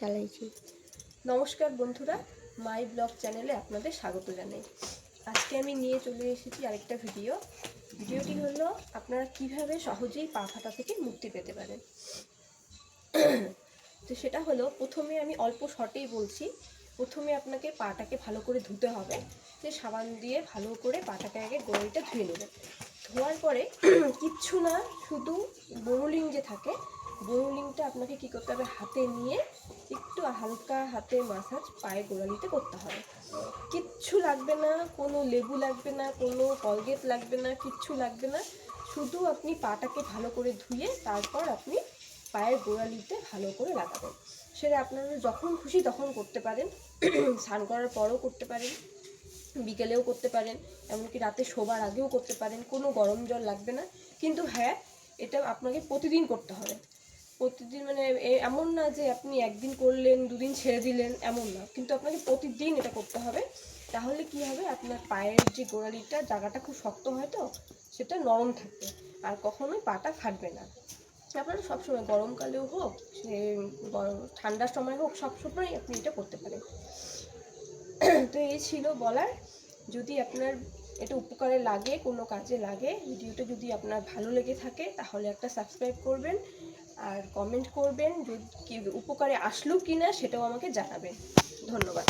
চালাইছি। নমস্কার বন্ধুরা মাই ব্লগ চ্যানেলে আপনাদের স্বাগত জানাই। আজকে আমি নিয়ে চলে এসেছি আরেকটা ভিডিও। ভিডিওটি হলো আপনারা কীভাবে সহজেই পা ফাটা থেকে মুক্তি পেতে পারেন। তো সেটা হলো, প্রথমে আমি অল্প শর্টেই বলছি, প্রথমে আপনাকে পাটাকে ভালো করে ধুতে হবে। যে সাবান দিয়ে ভালো করে পাটাকে আগে গোড়ালিটা ধুয়ে নেবেন। ধোয়ার পরে কিচ্ছু না, শুধু বরুলিং যে থাকে বরুলিংটা আপনাকে কী করতে হবে? হাতে নিয়ে একটু হালকা হাতে মাসাজ পায়ে গোড়ালিতে করতে হবে। কিচ্ছু লাগবে না, কোনো লেবু লাগবে না, কোনো কলগেট লাগবে না, কিচ্ছু লাগবে না। শুধু আপনি পাটাকে ভালো করে ধুয়ে তারপর আপনি পায়ের গোড়ালিতে ভালো করে লাগাবেন। সেটা আপনারা যখন খুশি তখন করতে পারেন। স্নান করার পরও করতে পারেন। বিকেলেও করতে পারেন। এমনকি রাতে শোবার আগেও করতে পারেন। কোনো গরম জল লাগবে না। কিন্তু হ্যাঁ এটা আপনাকে প্রতিদিন করতে হবে। প্রতিদিন মানে এমন না যে আপনি একদিন করলেন, দুদিন ছেড়ে দিলেন, এমন না। কিন্তু আপনাকে প্রতিদিন এটা করতে হবে। তাহলে কি হবে? আপনার পায়ের যে গোড়ালিটা, জায়গাটা খুব শক্ত হয় তো, সেটা নরম থাকবে। আর কখনোই পাটা ফাটবে না। আপনারা সবসময় গরমকালেও হোক, সে ঠান্ডার সময় হোক, সবসময় আপনি এটা করতে পারেন। তো এই ছিল বলার। যদি আপনার এটা উপকারে লাগে, কোনো কাজে লাগে, ভিডিওটা যদি আপনার ভালো লেগে থাকে, তাহলে একটা সাবস্ক্রাইব করবেন। আর কমেন্ট করবেন উপকারে আসলো কি না সেটাও আমাকে জানাবেন। ধন্যবাদ।